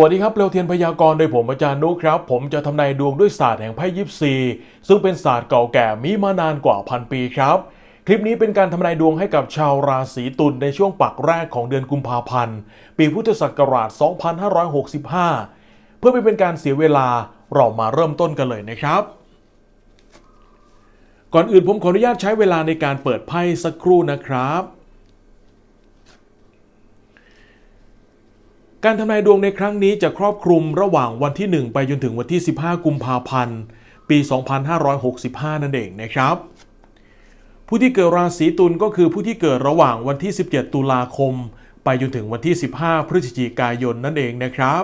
วัสดีครับเปลวเทียนพยากรณ์โดยผมอาจารย์นุครับ ผมจะทำนายดวงด้วยศาสตร์แห่งไพ่ยิปซี ซึ่งเป็นศาสตร์เก่าแก่มีมานานกว่าพันปีครับ คลิปนี้เป็นการทำนายดวงให้กับชาวราศีตุลในช่วงปักแรกของเดือนกุมภาพันธ์ ปีพุทธศักราช 2565 เพื่อไม่เป็นการเสียเวลาเรามาเริ่มต้นกันเลยนะครับ ก่อนอื่นผมขออนุญาตใช้เวลาในการเปิดไพ่สักครู่นะครับ การทำนายดวงในครั้งนี้จะครอบคลุมระหว่างวันที่ 1 ไปจนถึงวันที่ 15 กุมภาพันธ์ ปี 2565 นั่นเองนะครับ ผู้ที่เกิดราศีตุลก็คือผู้ที่เกิดระหว่างวันที่ 17 ตุลาคม ไปจนถึงวันที่ 15 พฤศจิกายนนั่นเองนะครับ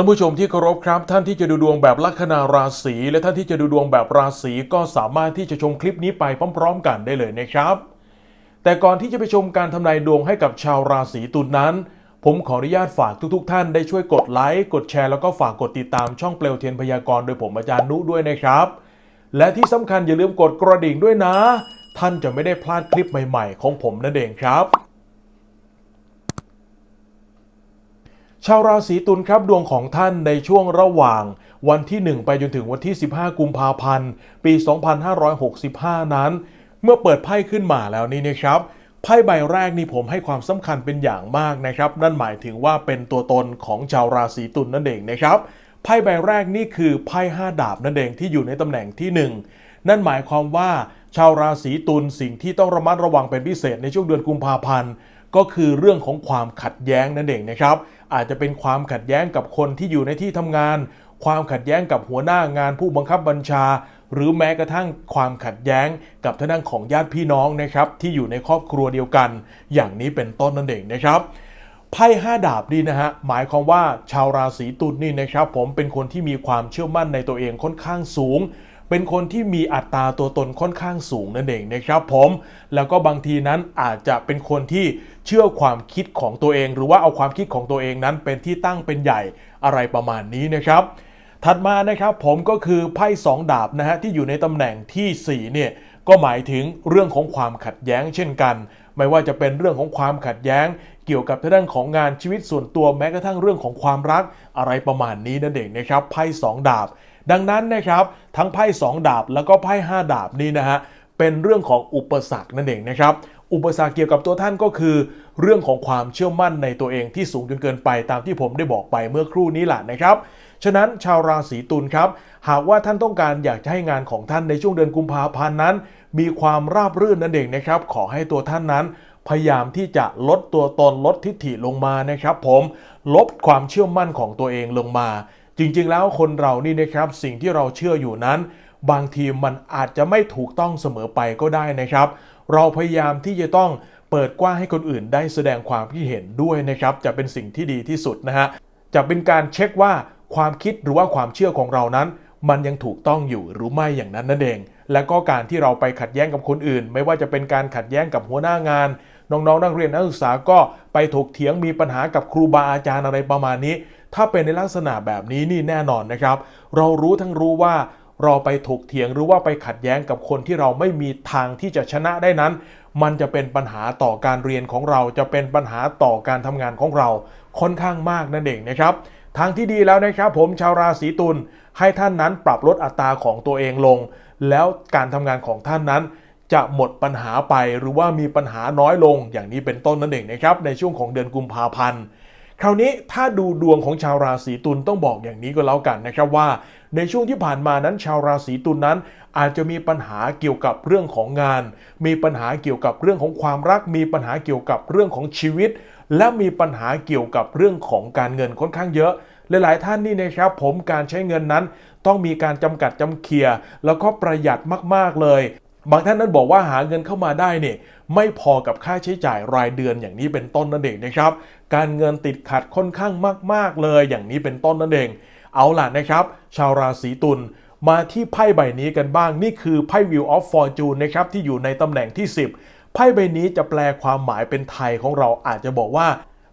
ท่านผู้ชมที่เคารพครับ ท่านที่จะดูดวงแบบลัคนาราศีและท่านที่จะดูดวงแบบราศีก็สามารถที่จะชมคลิปนี้ไปพร้อม ๆ กันได้เลยนะครับ แต่ก่อนที่จะไปชมการทำนายดวงให้กับชาวราศีตุลนนั้น ผมขออนุญาตฝากทุก ๆ ท่านได้ช่วยกดไลค์กดแชร์แล้วก็ฝากกดติดตามช่องเปลวเทียนพยากรณ์โดยผมอาจารย์นุด้วยนะครับ และที่สำคัญอย่าลืมกดกระดิ่งด้วยนะ ท่านจะไม่ได้พลาดคลิปใหม่ ๆ ของผมนั่นเองครับ ชาวราศีตุลครับดวงของท่านในช่วงระหว่างวันที่ 1 ไปจนถึงวันที่ 15 กุมภาพันธ์ ปี 2565 นั้น เมื่อเปิดไพ่ขึ้นมาแล้วนี่นะครับไพ่ใบแรกนี่ผมให้ความสำคัญเป็นอย่างมากนะครับ นั่นหมายถึงว่าเป็นตัวตนของชาวราศีตุลนั่นเองนะครับไพ่ใบแรกนี่คือไพ่5ดาบนั่นเองที่อยู่ในตำแหน่งที่ 1 นั่นหมายความว่าชาวราศีตุลสิ่งที่ต้องระมัดระวังเป็นพิเศษในช่วงเดือนกุมภาพันธ์ ก็คือเรื่องของความขัดแย้งนั่นเองนะครับ อาจจะเป็นความขัดแย้งกับคนที่อยู่ในที่ทำงาน ความขัดแย้งกับหัวหน้างานผู้บังคับบัญชา หรือแม้กระทั่งความขัดแย้งกับท่างด้านของญาติพี่น้องนะครับ ที่อยู่ในครอบครัวเดียวกัน อย่างนี้เป็นต้นนั่นเองนะครับไพ่ห้าดาบนี่นะฮะหมายความว่าชาวราศีตุลนี่นะครับ ผมเป็นคนที่มีความเชื่อมั่นในตัวเองค่อนข้างสูง เป็นคนที่มีอัตราตัวตนค่อนข้างสูงนั่นเองนะครับผมแล้วก็บางทีนั้นอาจจะเป็นคนที่เชื่อความคิดของตัวเอง หรือว่าเอาความคิดของตัวเองนั้นเป็นที่ตั้งเป็นใหญ่อะไรประมาณนี้นะครับ ถัดมานะครับผมก็คือไพ่สองดาบนะฮะที่อยู่ในตำแหน่งที่4เนี่ยก็หมายถึงเรื่องของความขัดแย้งเช่นกัน ไม่ว่าจะเป็นเรื่องของความขัดแย้ง เกี่ยวกับทางด้านของงานชีวิตส่วนตัวแม้กระทั่งเรื่องของความรักอะไรประมาณนี้นั่นเองนะครับไพ่สองดาบ ดังนั้นนะครับทั้งไพ่2ดาบแล้วก็ไพ่5ดาบนี้นะฮะเป็นเรื่องของอุปสรรคนั่นเองนะครับอุปสรรคเกี่ยวกับตัวท่านก็คือ เรื่องของความเชื่อมั่นในตัวเองที่สูงจนเกินไปตามที่ผมได้บอกไปเมื่อครู่นี้แหละนะครับ ฉะนั้นชาวราศีตุลครับ หากว่าท่านต้องการอยากจะให้งานของท่านในช่วงเดือนกุมภาพันธ์นั้น มีความราบรื่นนั่นเองนะครับ ขอให้ตัวท่านนั้น พยายามที่จะลดตัวตนลดทิฐิลงมานะครับ ผมลบความเชื่อมั่นของตัวเองลงมา จริงๆ แล้วคนเรานี่นะครับสิ่งที่เราเชื่ออยู่นั้น บางทีมันอาจจะไม่ถูกต้องเสมอไปก็ได้นะครับ เราพยายามที่จะต้องเปิดกว้างให้คนอื่นได้แสดงความคิดเห็นด้วยนะครับ จะเป็นสิ่งที่ดีที่สุดนะฮะจะเป็นการเช็คว่าความคิดหรือว่าความเชื่อของเรานั้น มันยังถูกต้องอยู่หรือไม่อย่างนั้นนั่นเอง และก็การที่เราไปขัดแย้งกับคนอื่น ไม่ว่าจะเป็นการขัดแย้งกับหัวหน้างาน น้องๆนักเรียนนักศึกษาก็ไปถกเถียงมีปัญหากับครูบาอาจารย์อะไรประมาณนี้ ถ้าเป็นในลักษณะแบบนี้นี่แน่นอนนะครับ เรารู้ทั้งรู้ว่าเราไปถกเถียงหรือว่าไปขัดแย้งกับคนที่เราไม่มีทางที่จะชนะได้นั้น มันจะเป็นปัญหาต่อการเรียนของเราจะเป็นปัญหาต่อการทำงานของเราค่อนข้างมากนั่นเองนะครับ ทางที่ดีแล้วนะครับผมชาวราศีตุลให้ท่านนั้นปรับลดอัตราของตัวเองลง แล้วการทำงานของท่านนั้นจะหมดปัญหาไปหรือว่ามีปัญหาน้อยลงอย่างนี้เป็นต้นนั่นเองนะครับในช่วงของเดือนกุมภาพันธ์ คราวนี้ถ้าดูดวงของชาวราศีตุลต้องบอกอย่างนี้ก็แล้วกันนะครับว่า ในช่วงที่ผ่านมานั้นชาวราศีตุลนั้น อาจจะมีปัญหาเกี่ยวกับเรื่องของงาน มีปัญหาเกี่ยวกับเรื่องของความรัก มีปัญหาเกี่ยวกับเรื่องของชีวิต และมีปัญหาเกี่ยวกับเรื่องของการเงินค่อนข้างเยอะหลายๆท่านนี่นะครับผมการใช้เงินนั้น ต้องมีการจำกัดจำเคียแล้วก็ประหยัดมากๆเลย บางท่านนั้นบอกว่าหาเงินเข้ามาได้เนี่ยไม่พอกับค่าใช้จ่ายรายเดือนอย่างนี้เป็นต้นนั่นเองนะครับ การเงินติดขัดค่อนข้างมาก ๆ เลยอย่างนี้เป็นต้นนั่นเอง เอาล่ะนะครับ ชาวราศีตุลมาที่ไพ่ใบนี้กันบ้างนี่คือไพ่ Wheel of Fortune นะครับที่อยู่ในตำแหน่งที่ 10 ไพ่ใบนี้จะแปลความหมายเป็นไทยของเราอาจจะบอกว่า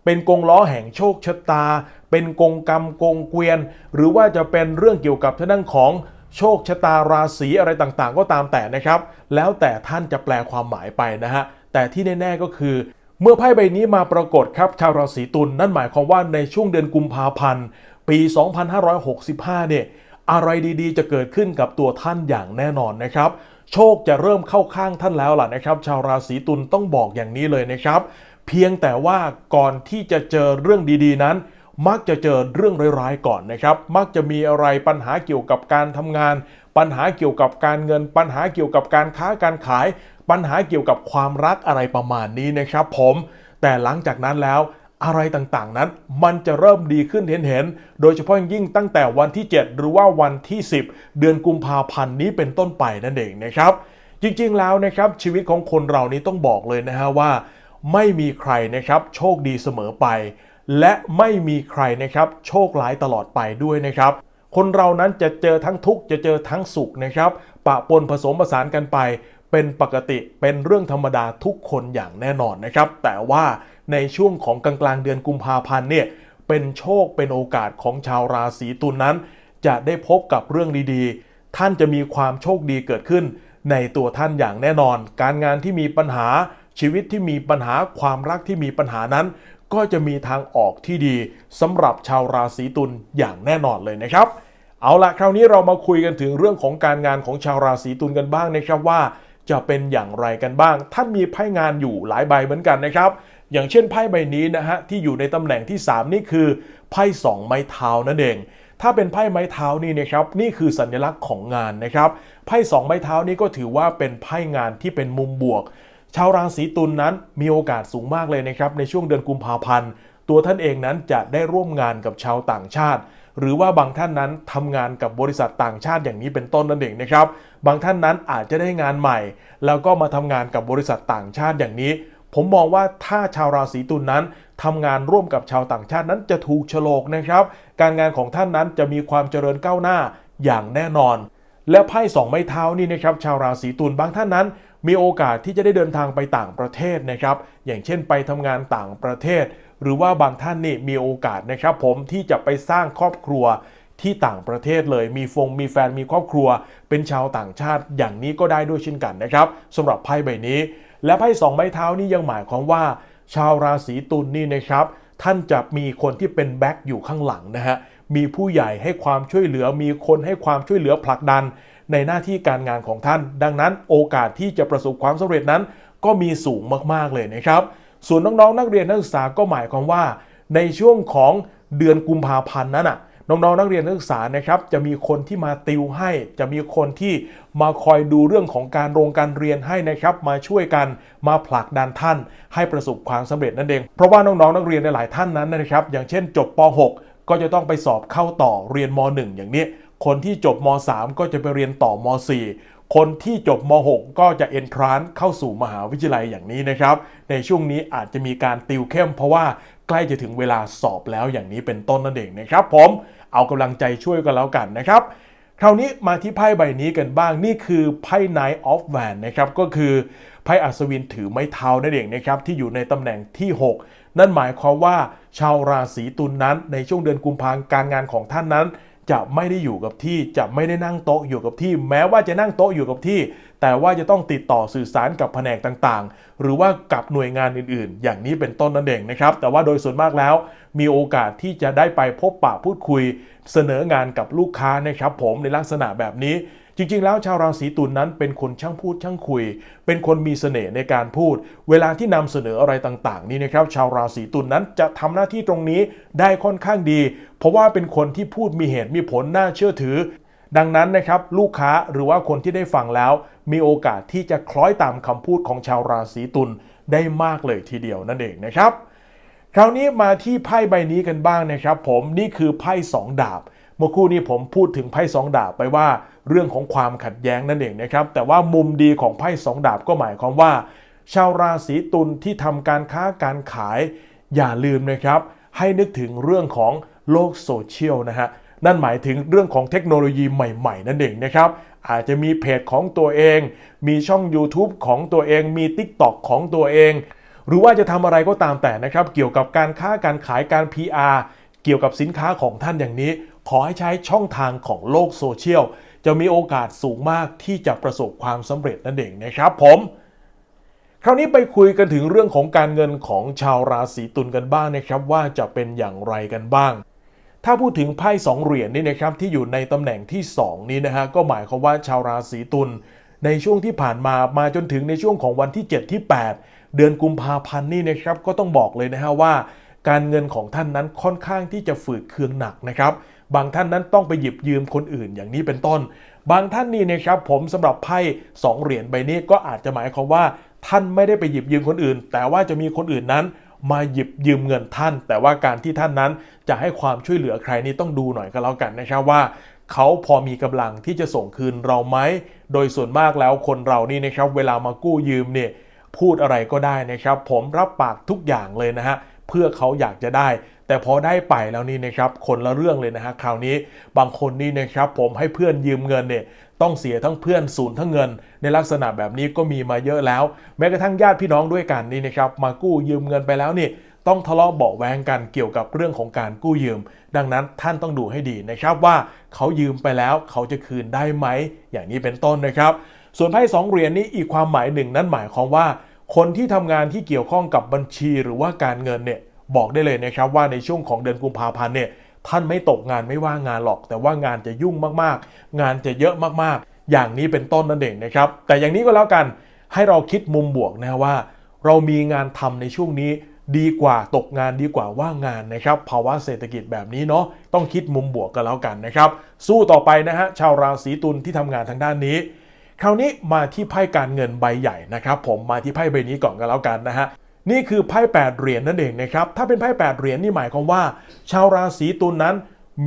เป็นกงล้อแห่งโชคชะตา เป็นกงกรรมกงเกวียน หรือว่าจะเป็นเรื่องเกี่ยวกับทางด้านของ โชคชะตาราศีอะไรต่างๆ ก็ตามแต่นะครับ แล้วแต่ท่านจะแปลความหมายไปนะฮะ แต่ที่แน่ๆก็คือ เมื่อไพ่ใบนี้มาปรากฏครับชาวราศีตุลนนั่นหมายความว่าในช่วงเดือนกุมภาพันธ์ ปี 2565 เนี่ยอะไรดีๆ จะเกิดขึ้นกับตัวท่านอย่างแน่นอนนะครับ โชคจะเริ่มเข้าข้างท่านแล้วล่ะนะครับ ชาวราศีตุลต้องบอกอย่างนี้เลยนะครับ เพียงแต่ว่าก่อนที่จะเจอเรื่องดีๆนั้น มักจะเจอเรื่องร้ายๆก่อนนะครับ มักจะมีอะไรปัญหาเกี่ยวกับการทำงาน ปัญหาเกี่ยวกับการเงิน ปัญหาเกี่ยวกับการค้าการขาย ปัญหาเกี่ยวกับความรักอะไรประมาณนี้นะครับผม แต่หลังจากนั้นแล้วอะไรต่างๆนั้นมันจะเริ่มดีขึ้นเห็นๆ โดยเฉพาะยิ่งตั้งแต่วันที่ 7 หรือว่าวันที่ 10 เดือนกุมภาพันธ์นี้เป็นต้นไปนั่นเองนะครับ จริงๆแล้วนะครับชีวิตของคนเรานี้ต้องบอกเลยนะฮะว่า ไม่มีใครนะครับโชคดีเสมอไป และไม่มีใครนะครับโชคร้ายตลอดไปด้วยนะครับ คนเรานั้นจะเจอทั้งทุกข์จะเจอทั้งสุขนะครับ ปะปนผสมผสานกันไป เป็นปกติเป็นเรื่องธรรมดาทุกคนอย่างแน่นอนนะครับ แต่ว่าในช่วงของกลางๆเดือนกุมภาพันธ์เนี่ยเป็นโชคเป็นโอกาสของชาวราศีตุลนั้น จะได้พบกับเรื่องดีๆ ท่านจะมีความโชคดีเกิดขึ้น ในตัวท่านอย่างแน่นอน การงานที่มีปัญหาชีวิตที่มีปัญหาความรักที่มีปัญหานั้น ก็จะมีทางออกที่ดีสำหรับชาวราศีตุลอย่างแน่นอนเลยนะครับ เอาละคราวนี้เรามาคุยกันถึงเรื่องของการงานของชาวราศีตุลกันบ้างนะครับว่า จะเป็นอย่างไรกันบ้าง ท่านมีไพ่งานอยู่หลายใบเหมือนกันนะครับ อย่างเช่นไพ่ใบนี้นะฮะที่อยู่ในตำแหน่งที่ 3 นี่คือไพ่สองไม้เท้านั่นเองถ้าเป็นไพ่ไม้เท้านี่นะครับนี่คือสัญลักษณ์ของงานนะครับไพ่สองไม้เท้านี่ก็ถือว่าเป็นไพ่งานที่เป็นมุมบวก ชาวราศีตุลนนั้นมีโอกาสสูงมากเลยนะครับ ในช่วงเดือนกุมภาพันธ์ ตัวท่านเองนั้นจะได้ร่วมงานกับชาวต่างชาติ หรือว่าบางท่านนั้นทำงานกับบริษัทต่างชาติอย่างนี้เป็นต้นนั่นเองนะครับ บางท่านนั้นอาจจะได้งานใหม่ แล้วก็มาทำงานกับบริษัทต่างชาติอย่างนี้ ผมมองว่าถ้าชาวราศีตุลนนั้นทำงานร่วมกับชาวต่างชาตินั้นจะถูกโฉลกนะครับ การงานของท่านนั้นจะมีความเจริญก้าวหน้าอย่างแน่นอน และไพ่สองไม้เท้านี่นะครับชาวราศีตุลบางท่านนั้น มีโอกาสที่จะได้เดินทางไปต่างประเทศนะครับ อย่างเช่นไปทำงานต่างประเทศ หรือว่าบางท่านนี่มีโอกาสนะครับ ผมที่จะไปสร้างครอบครัวที่ต่างประเทศเลยมีฟงมีแฟนมีครอบครัว เป็นชาวต่างชาติอย่างนี้ก็ได้ด้วยเช่นกันนะครับสำหรับไพ่ใบนี้ และไพ่สองไม้เท้านี่ยังหมายความว่า ชาวราศีตุลนี่นะครับ ท่านจะมีคนที่เป็นแบ็คอยู่ข้างหลังนะฮะมีผู้ใหญ่ให้ความช่วยเหลือมีคนให้ความช่วยเหลือผลักดัน ในหน้าที่การงานของท่าน ดังนั้นโอกาสที่จะประสบความสำเร็จนั้น ก็มีสูงมากๆเลยนะครับ ส่วนน้องๆนักเรียนนักศึกษาก็หมายความว่า ในช่วงของเดือนกุมภาพันธ์นั้นน่ะน้องๆนักเรียนนักศึกษานะครับจะมีคนที่มาติวให้ จะมีคนที่มาคอยดูเรื่องของการโรงการเรียนให้นะครับ มาช่วยกันมาผลักดันท่าน ให้ประสบความสำเร็จนั่นเอง เพราะว่าน้องๆนักเรียนในหลายท่านนั้นนะครับ อย่างเช่นจบป .6 ก็จะต้องไปสอบเข้าต่อเรียนม .1 อย่างนี้ คนที่จบม .3 ก็จะไปเรียนต่อม .4 คนที่จบม .6 ก็จะเอนทรานเข้าสู่มหาวิทยาลัยอย่างนี้นะครับ ในช่วงนี้อาจจะมีการติวเข้มเพราะว่าใกล้จะถึงเวลาสอบแล้วอย่างนี้เป็นต้นนั่นเองนะครับ ผมเอากำลังใจช่วยกันแล้วกันนะครับ คราวนี้มาที่ไพ่ใบนี้กันบ้างนี่คือไพ่ n i g h t of w a n นะครับก็คือไพ่อัศวินถือไม้เท้านั่นเองนะครับที่อยู่ในตำแหน่งที่ 6 นั่นหมายความว่าชาวราศีตุลนนั้น ในช่วงเดือนกุมภาพันธ์การงานของท่านนั้น จะไม่ได้อยู่กับที่จะไม่ได้นั่งโต๊ะอยู่กับที่ แม้ว่าจะนั่งโต๊ะอยู่กับที่แต่ว่าจะต้องติดต่อสื่อสารกับแผนกต่างๆ หรือว่ากับหน่วยงานอื่นๆ อย่างนี้เป็นต้นนั่นเองนะครับ แต่ว่าโดยส่วนมากแล้ว มีโอกาสที่จะได้ไปพบปะพูดคุย เสนองานกับลูกค้านะครับ ผมในลักษณะแบบนี้ จริง ๆ แล้วชาวราศีตุลนนั้นเป็นคนช่างพูดช่างคุย เป็นคนมีเสน่ห์ในการพูด เวลาที่นำเสนออะไรต่าง ๆ นี่นะครับ ชาวราศีตุลนนั้นจะทำหน้าที่ตรงนี้ได้ค่อนข้างดี เพราะว่าเป็นคนที่พูดมีเหตุมีผลน่าเชื่อถือ ดังนั้นนะครับลูกค้าหรือว่าคนที่ได้ฟังแล้ว มีโอกาสที่จะคล้อยตามคำพูดของชาวราศีตุลได้มากเลยทีเดียวนั่นเองนะครับ คราวนี้มาที่ไพ่ใบนี้กันบ้างนะครับผมนี่คือไพ่สองดาบ เมื่อคู่นี้ผมพูดถึงไพ่สองดาบไปว่าเรื่องของความขัดแย้งนั่นเองนะครับแต่ว่ามุมดีของไพ่สองดาบก็หมายความว่า ชาวราศีตุลที่ทำการค้าการขาย อย่าลืมนะครับ ให้นึกถึงเรื่องของโลกโซเชียลนะฮะ นั่นหมายถึงเรื่องของเทคโนโลยีใหม่ๆ นั่นเองนะครับ อาจจะมีเพจของตัวเอง มีช่อง YouTube ของตัวเอง มี TikTok ของตัวเอง หรือว่าจะทำอะไรก็ตามแต่นะครับ เกี่ยวกับการค้าการขายการ PR เกี่ยวกับสินค้าของท่านอย่างนี้ ขอให้ใช้ช่องทางของโลกโซเชียลจะมีโอกาสสูงมากที่จะประสบความสำเร็จนั่นเองนะครับ ผมคราวนี้ไปคุยกันถึงเรื่องของการเงินของชาวราศีตุลกันบ้างนะครับ ว่าจะเป็นอย่างไรกันบ้าง ถ้าพูดถึงไพ่สองเหรียญนี่นะครับที่อยู่ในตำแหน่งที่ 2 นี้นะฮะก็หมายความว่าชาวราศีตุลในช่วงที่ผ่านมามาจนถึงในช่วงของวันที่ 7 ที่ 8 เดือนกุมภาพันธ์นี่นะครับก็ต้องบอกเลยนะฮะว่า การเงินของท่านนั้นค่อนข้างที่จะฝืดเคืองหนักนะครับบางท่านนั้นต้องไปหยิบยืมคนอื่นอย่างนี้เป็นต้น บางท่านนี่นะครับผมสำหรับไพ่สองเหรียญใบนี้ก็อาจจะหมายความว่า ท่านไม่ได้ไปหยิบยืมคนอื่น แต่ว่าจะมีคนอื่นนั้น มาหยิบยืมเงินท่าน แต่ว่าการที่ท่านนั้นจะให้ความช่วยเหลือใครนี่ต้องดูหน่อยก็แล้วกันนะครับว่าเขาพอมีกำลังที่จะส่งคืนเราไหม โดยส่วนมากแล้วคนเรานี่นะครับเวลามากู้ยืมเนี่ยพูดอะไรก็ได้นะครับ ผมรับปากทุกอย่างเลยนะฮะเพื่อเขาอยากจะได้ แต่พอได้ไปแล้วนี่นะครับคนละเรื่องเลยนะฮะคราวนี้บางคนนี่นะครับผมให้เพื่อนยืมเงินเนี่ย ต้องเสียทั้งเพื่อนศูนย์ทั้งเงิน ในลักษณะแบบนี้ก็มีมาเยอะแล้ว แม้กระทั่งญาติพี่น้องด้วยกันนี่นะครับมากู้ยืมเงินไปแล้วนี่ต้องทะเลาะเบาแวงกันเกี่ยวกับเรื่องของการกู้ยืม ดังนั้นท่านต้องดูให้ดีนะครับว่าเขายืมไปแล้วเขาจะคืนได้ไหม อย่างนี้เป็นต้นนะครับ ส่วนไพ่สองเหรียญนี้อีกความหมายหนึ่งนั้นหมายความว่า คนที่ทำงานที่เกี่ยวข้องกับบัญชีหรือว่าการเงินเนี่ยบอกได้เลยนะครับว่าในช่วงของเดือนกุมภาพันธ์เนี่ย ท่านไม่ตกงานไม่ว่างงานหรอก แต่ว่างานจะยุ่งมากๆ งานจะเยอะมากๆ อย่างนี้เป็นต้นนั่นเองนะครับ แต่อย่างนี้ก็แล้วกันให้เราคิดมุมบวกนะว่า เรามีงานทำในช่วงนี้ดีกว่าตกงานดีกว่าว่างงานนะครับภาวะเศรษฐกิจแบบนี้เนาะต้องคิดมุมบวกกันแล้วกันนะครับ สู้ต่อไปนะฮะชาวราศีตุลที่ทำงานทางด้านนี้ คราวนี้มาที่ไพ่การเงินใบใหญ่นะครับ ผมมาที่ไพ่ใบนี้ก่อนกันแล้วกันนะฮะ นี่คือไพ่8เหรียญนั่นเองนะครับ ถ้าเป็นไพ่8เหรียญนี่หมายความว่า ชาวราศีตุลนนั้น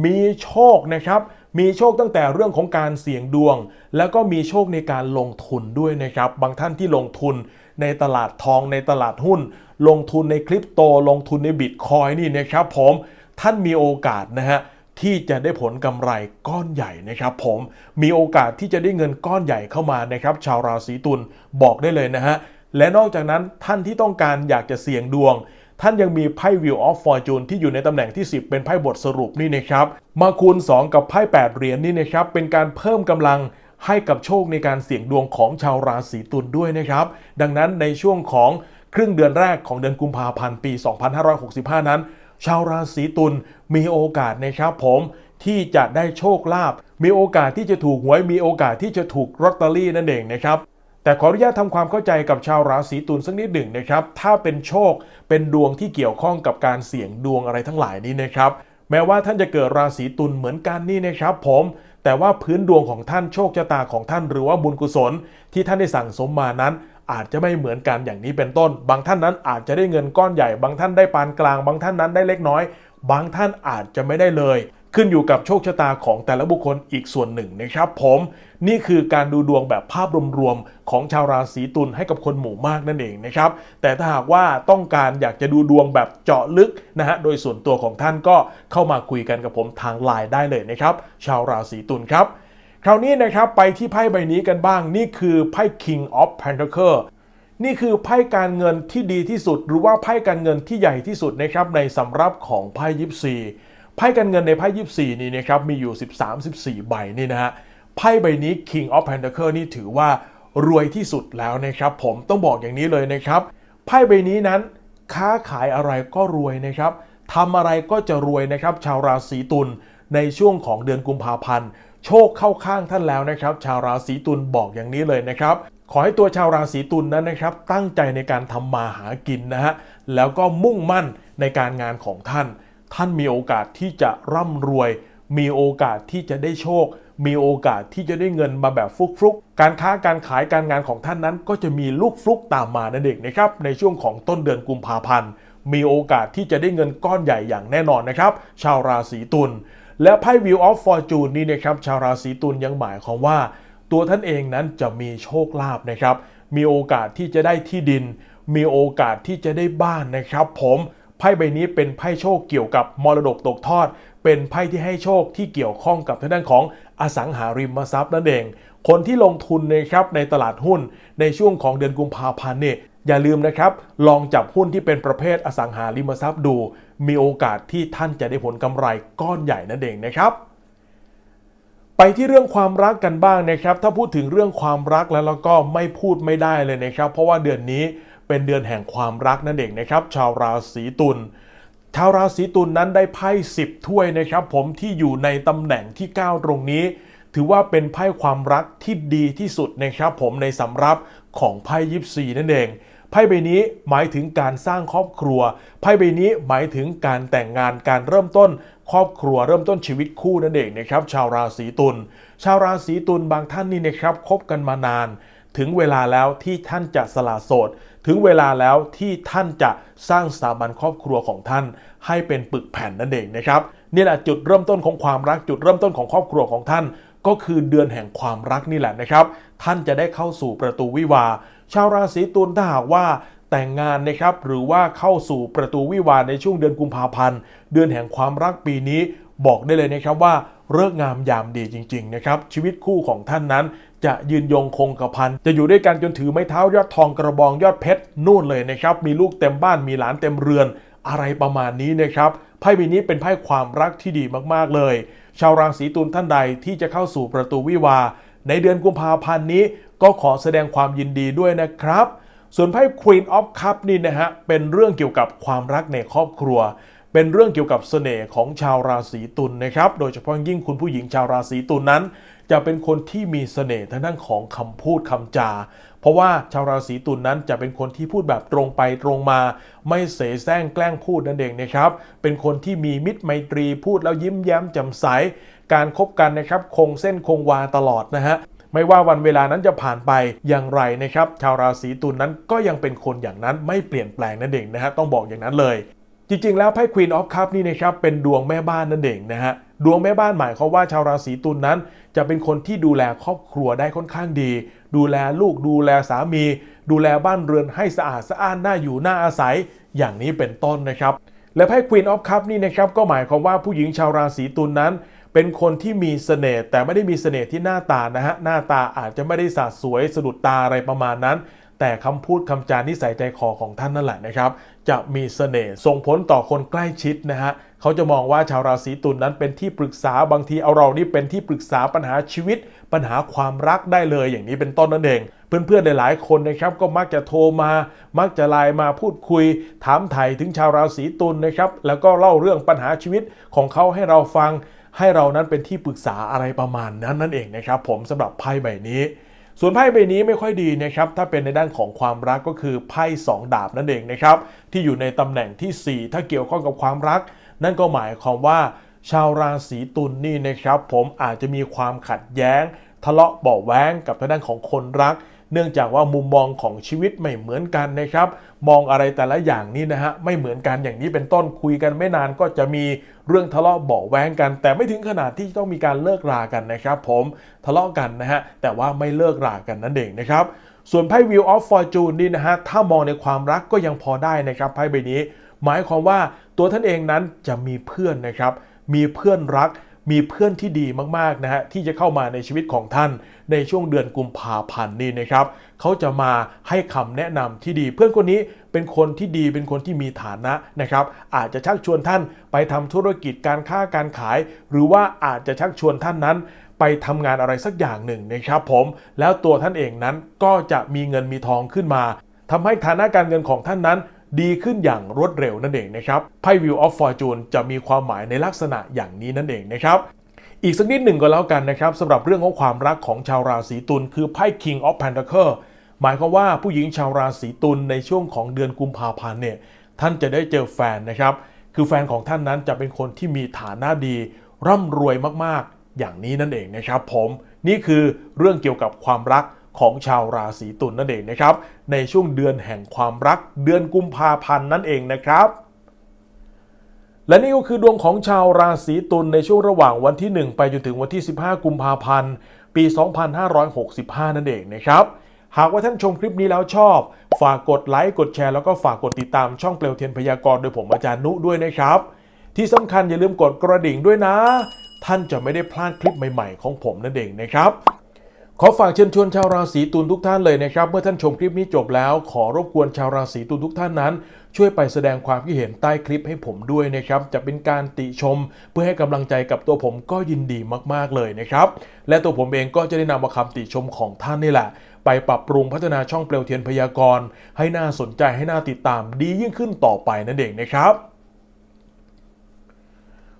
มีโชคนะครับมีโชคตั้งแต่เรื่องของการเสี่ยงดวง แล้วก็มีโชคในการลงทุนด้วยนะครับ บางท่านที่ลงทุนในตลาดทองในตลาดหุ้น ลงทุนในคริปโต ลงทุนในบิตคอยนี่นะครับผมท่านมีโอกาสนะฮะที่จะได้ผลกำไรก้อนใหญ่นะครับ ผมมีโอกาสที่จะได้เงินก้อนใหญ่เข้ามานะครับ ชาวราศีตุลบอกได้เลยนะฮะ และนอกจากนั้นท่านที่ต้องการอยากจะเสี่ยงดวง ท่านยังมีไพ่ Wheel of Fortune ที่อยู่ในตำแหน่งที่ 10 เป็นไพ่บทสรุปนี่นะครับ มาคูณ 2 กับไพ่ 8 เหรียญนี่นะครับ เป็นการเพิ่มกำลังให้กับโชคในการเสี่ยงดวงของชาวราศีตุลด้วยนะครับ ดังนั้นในช่วงของครึ่งเดือนแรกของเดือนกุมภาพันธ์ปี 2565 นั้น ชาวราศีตุลมีโอกาสนะครับผมที่จะได้โชคลาภมีโอกาสที่จะถูกหวยมีโอกาสที่จะถูกลอตเตอรี่นั่นเองนะครับ แต่ขออนุญาตทำความเข้าใจกับชาวราศีตุลสักนิดหนึ่งนะครับ ถ้าเป็นโชคเป็นดวงที่เกี่ยวข้องกับการเสี่ยงดวงอะไรทั้งหลายนี้นะครับ แม้ว่าท่านจะเกิดราศีตุลเหมือนกันนี่นะครับ ผมแต่ว่าพื้นดวงของท่านโชคชะตาของท่านหรือว่าบุญกุศล ที่ท่านได้สั่งสมมานั้น อาจจะไม่เหมือนกันอย่างนี้เป็นต้น บางท่านนั้นอาจจะได้เงินก้อนใหญ่ บางท่านได้ปานกลาง บางท่านนั้นได้เล็กน้อย บางท่านอาจจะไม่ได้เลย ขึ้นอยู่กับโชคชะตาของแต่ละบุคคลอีกส่วนหนึ่งนะครับผมนี่คือการดูดวงแบบภาพรวมๆของชาวราศีตุลให้กับคนหมู่มากนั่นเองนะครับแต่ถ้าหากว่าต้องการอยากจะดูดวงแบบเจาะลึกนะฮะโดยส่วนตัวของท่านก็เข้ามาคุยกันกับผมทางไลน์ได้เลยนะครับชาวราศีตุลครับ คราวนี้นะครับไปที่ไพ่ใบนี้กันบ้างนี่คือไพ่ King of pentacles นี่คือไพ่การเงินที่ดีที่สุด หรือว่าไพ่การเงินที่ใหญ่ที่สุดนะครับในสำรับของไพ่ยิปซี ไพ่การเงินในไพ่ยิปซีนี่นะครับมีอยู่ 13-14 ใบนี่นะฮะไพ่ใบนี้ King of Pentacle นี่ถือว่ารวยที่สุดแล้วนะครับ ผมต้องบอกอย่างนี้เลยนะครับ ไพ่ใบนี้นั้นค้าขายอะไรก็รวยนะครับทำอะไรก็จะรวยนะครับ ชาวราศีตุลในช่วงของเดือนกุมภาพันธ์ โชคเข้าข้างท่านแล้วนะครับ ชาวราศีตุลบอกอย่างนี้เลยนะครับ ขอให้ตัวชาวราศีตุลนั้นนะครับ ตั้งใจในการทำมาหากินนะฮะแล้วก็มุ่งมั่นในการงานของท่าน ท่านมีโอกาสที่จะร่ำรวย มีโอกาสที่จะได้โชค มีโอกาสที่จะได้เงินมาแบบฟลุกๆการค้าการขายการงานของท่านนั้น ก็จะมีลูกฟลุกตามมานั่นเองนะครับในช่วงของต้นเดือนกุมภาพันธ์มีโอกาสที่จะได้เงินก้อนใหญ่อย่างแน่นอนนะครับ ชาวราศีตุลและไพ่ Wheel of Fortune นี่นะครับชาวราศีตุลยังหมายความว่า ตัวท่านเองนั้นจะมีโชคลาภนะครับ มีโอกาสที่จะได้ที่ดิน มีโอกาสที่จะได้บ้านนะครับ ผม ไพ่ใบนี้เป็นไพ่โชคเกี่ยวกับมรดกตกทอด เป็นไพ่ที่ให้โชคที่เกี่ยวข้องกับทางด้านของอสังหาริมทรัพย์นั่นเอง คนที่ลงทุนนะครับในตลาดหุ้นในช่วงของเดือนกุมภาพันธ์เนี่ยอย่าลืมนะครับ ลองจับหุ้นที่เป็นประเภทอสังหาริมทรัพย์ดู มีโอกาสที่ท่านจะได้ผลกำไรก้อนใหญ่นั่นเองนะครับ ไปที่เรื่องความรักกันบ้างนะครับ ถ้าพูดถึงเรื่องความรักแล้วเราก็ไม่พูดไม่ได้เลยนะครับ เพราะว่าเดือนนี้ เป็นเดือนแห่งความรักนั่นเองนะครับ ชาวราศีตุลชาวราศีตุลนนั้นได้ไพ่10 ถ้วยนะครับ ผมที่อยู่ในตำแหน่งที่ 9 ตรงนี้ ถือว่าเป็นไพ่ความรักที่ดีที่สุดนะครับ ผมในสำรับของไพ่ยิปซีนั่นเองไพ่ใบนี้หมายถึงการสร้างครอบครัว ไพ่ใบนี้หมายถึงการแต่งงานการเริ่มต้น ครอบครัวเริ่มต้นชีวิตคู่นั่นเองนะครับ ชาวราศีตุลชาวราศีตุลบางท่านนี่นะครับคบกันมานาน ถึงเวลาแล้วที่ท่านจะสละโสด ถึงเวลาแล้วที่ท่านจะสร้างสถาบันครอบครัวของท่าน ให้เป็นปึกแผ่นนั่นเองนะครับนี่แหละจุดเริ่มต้นของความรักจุดเริ่มต้นของครอบครัวของท่าน ก็คือเดือนแห่งความรักนี่แหละนะครับ ท่านจะได้เข้าสู่ประตูวิวา ชาวราศีตุลถ้าหากว่าแต่งงานนะครับหรือว่าเข้าสู่ประตูวิวาในช่วงเดือนกุมภาพันธ์ เดือนแห่งความรักปีนี้ บอกได้เลยนะครับว่าเลิกงามยามดีจริง ๆ นะครับ ชีวิตคู่ของท่านนั้น จะยืนยงคงกระพัน จะอยู่ด้วยกันจนถือไม้เท้ายอดทองกระบองยอดเพชรนู่นเลยนะครับ มีลูกเต็มบ้านมีหลานเต็มเรือน อะไรประมาณนี้นะครับไพ่ใบนี้เป็นไพ่ความรักที่ดีมากๆเลย ชาวราศีตุลท่านใดที่จะเข้าสู่ประตูวิวา ในเดือนกุมภาพันธ์นี้ก็ขอแสดงความยินดีด้วยนะครับ ส่วนไพ่ Queen of Cup นี่นะฮะเป็นเรื่องเกี่ยวกับความรักในครอบครัว เป็นเรื่องเกี่ยวกับเสน่ห์ของชาวราศีตุลนะครับ โดยเฉพาะยิ่งคุณผู้หญิงชาวราศีตุลนั้น จะเป็นคนที่มีเสน่ห์ทางด้านของคำพูดคำจา เพราะว่าชาวราศีตุลนั้นจะเป็นคนที่พูดแบบตรงไปตรงมา ไม่เสแสร้งแกล้งพูดนั่นเองนะครับ เป็นคนที่มีมิตรไมตรีพูดแล้วยิ้มแย้มแจ่มใส การคบกันนะครับคงเส้นคงวาตลอดนะฮะไม่ว่าวันเวลานั้นจะผ่านไปอย่างไรนะครับ ชาวราศีตุลนนั้นก็ยังเป็นคนอย่างนั้นไม่เปลี่ยนแปลงนั่นเองนะฮะต้องบอกอย่างนั้นเลย จริงๆ แล้วไพ่ Queen of Cup นี่นะครับเป็นดวงแม่บ้านนั่นเองนะฮะ ดวงแม่บ้านหมายความว่าชาวราศีตุลนนั้น จะเป็นคนที่ดูแลครอบครัวได้ค่อนข้างดี ดูแลลูกดูแลสามี ดูแลบ้านเรือนให้สะอาดสะอ้านน่าอยู่น่าอาศัย อย่างนี้เป็นต้นนะครับ และไพ่ Queen of Cup นี่นะครับก็หมายความว่าผู้หญิงชาวราศีตุลนนั้น เป็นคนที่มีเสน่ห์แต่ไม่ได้มีเสน่ห์ที่หน้าตานะฮะหน้าตาอาจจะไม่ได้สาสวยสะดุดตาอะไรประมาณนั้น แต่คำพูดคำจานิสัยใจคอของท่านนั่นแหละนะครับ จะมีเสน่ห์ส่งผลต่อคนใกล้ชิดนะฮะเขาจะมองว่าชาวราศีตุลนนั้นเป็นที่ปรึกษาบางทีเอาเรานี่เป็นที่ปรึกษาปัญหาชีวิต ปัญหาความรักได้เลยอย่างนี้เป็นต้นนั่นเองเพื่อนๆ หลายๆ คนนะครับก็มักจะโทรมา มักจะไลน์มาพูดคุย ถามไถ่ถึงชาวราศีตุลนะครับ แล้วก็เล่าเรื่องปัญหาชีวิตของเขาให้เราฟัง ให้เรานั้นเป็นที่ปรึกษาอะไรประมาณนั้นนั่นเองนะครับ ผมสำหรับไพ่ใบนี้ ส่วนไพ่ใบนี้ไม่ค่อยดีนะครับถ้าเป็นในด้านของความรักก็คือไพ่สองดาบนั่นเองนะครับที่อยู่ในตำแหน่งทีสี่ 4 ถ้าเกี่ยวข้องกับความรัก นั่นก็หมายความว่า ชาวราศีตุลนนี่นะครับ ผมอาจจะมีความขัดแย้ง ทะเลาะเบาแว้งกับทางด้านของคนรัก เนื่องจากว่ามุมมองของชีวิตไม่เหมือนกันนะครับ มองอะไรแต่ละอย่างนี่นะฮะไม่เหมือนกันอย่างนี้เป็นต้นคุยกันไม่นานก็จะมีเรื่องทะเลาะเบาแวงกัน แต่ไม่ถึงขนาดที่ต้องมีการเลิกรากันนะครับ ผมทะเลาะกันนะฮะแต่ว่าไม่เลิกรากันนั่นเองนะครับ ส่วนไพ่ Wheel of Fortune นี่นะฮะถ้ามองในความรักก็ยังพอได้นะครับไพ่ใบนี้ หมายความว่าตัวท่านเองนั้นจะมีเพื่อนนะครับมีเพื่อนรัก มีเพื่อนที่ดีมากๆนะฮะที่จะเข้ามาในชีวิตของท่านในช่วงเดือนกุมภาพันธ์นี้นะครับเขาจะมาให้คำแนะนำที่ดี เพื่อนคนนี้เป็นคนที่ดีเป็นคนที่มีฐานะนะครับ อาจจะชักชวนท่านไปทำธุรกิจการค้าการขาย หรือว่าอาจจะชักชวนท่านนั้นไปทำงานอะไรสักอย่างหนึ่งนะครับผมแล้วตัวท่านเองนั้นก็จะมีเงินมีทองขึ้นมาทำให้ฐานะการเงินของท่านนั้น ดีขึ้นอย่างรวดเร็วนั่นเองนะครับไพ่ View of Fortune จะมีความหมายในลักษณะอย่างนี้นั่นเองนะครับอีกสักนิดหนึ่งก็แล้วกันนะครับสำหรับเรื่องของความรักของชาวราศีตุลคือไพ่ King of Pentacle หมายความว่าผู้หญิงชาวราศีตุลในช่วงของเดือนกุมภาพันธ์เนี่ยท่านจะได้เจอแฟนนะครับ คือแฟนของท่านนั้นจะเป็นคนที่มีฐานะดี ร่ำรวยมากๆ อย่างนี้นั่นเองนะครับผมนี่คือเรื่องเกี่ยวกับความรัก ของชาวราศีตุลนั่นเองนะครับ ในช่วงเดือนแห่งความรักเดือนกุมภาพันธ์นั่นเองนะครับ และนี่ก็คือดวงของชาวราศีตุลในช่วงระหว่างวันที่ 1 ไปจนถึงวันที่ 15 กุมภาพันธ์ ปี 2565 นั่นเองนะครับหากว่าท่านชมคลิปนี้แล้วชอบ ฝากกดไลค์กดแชร์แล้วก็ฝากกดติดตามช่องเปลวเทียนพยากรณ์โดยผมอาจารย์นุด้วยนะครับ ที่สำคัญอย่าลืมกดกระดิ่งด้วยนะ ท่านจะไม่ได้พลาดคลิปใหม่ ๆ ของผมนั่นเองนะครับ ขอฝากเชิญชวนชาวราศีตุลทุกท่านเลยนะครับ เมื่อท่านชมคลิปนี้จบแล้ว ขอรบกวนชาวราศีตุลทุกท่านนั้น ช่วยไปแสดงความคิดเห็นใต้คลิปให้ผมด้วยนะครับ จะเป็นการติชม เพื่อให้กำลังใจกับตัวผมก็ยินดีมากๆเลยนะครับ และตัวผมเองก็จะได้นำเอาคำติชมของท่านนี่แหละ ไปปรับปรุงพัฒนาช่องเปลวเทียนพยากรณ์ให้น่าสนใจให้น่าติดตามดียิ่งขึ้นต่อไปนั่นเองนะครับ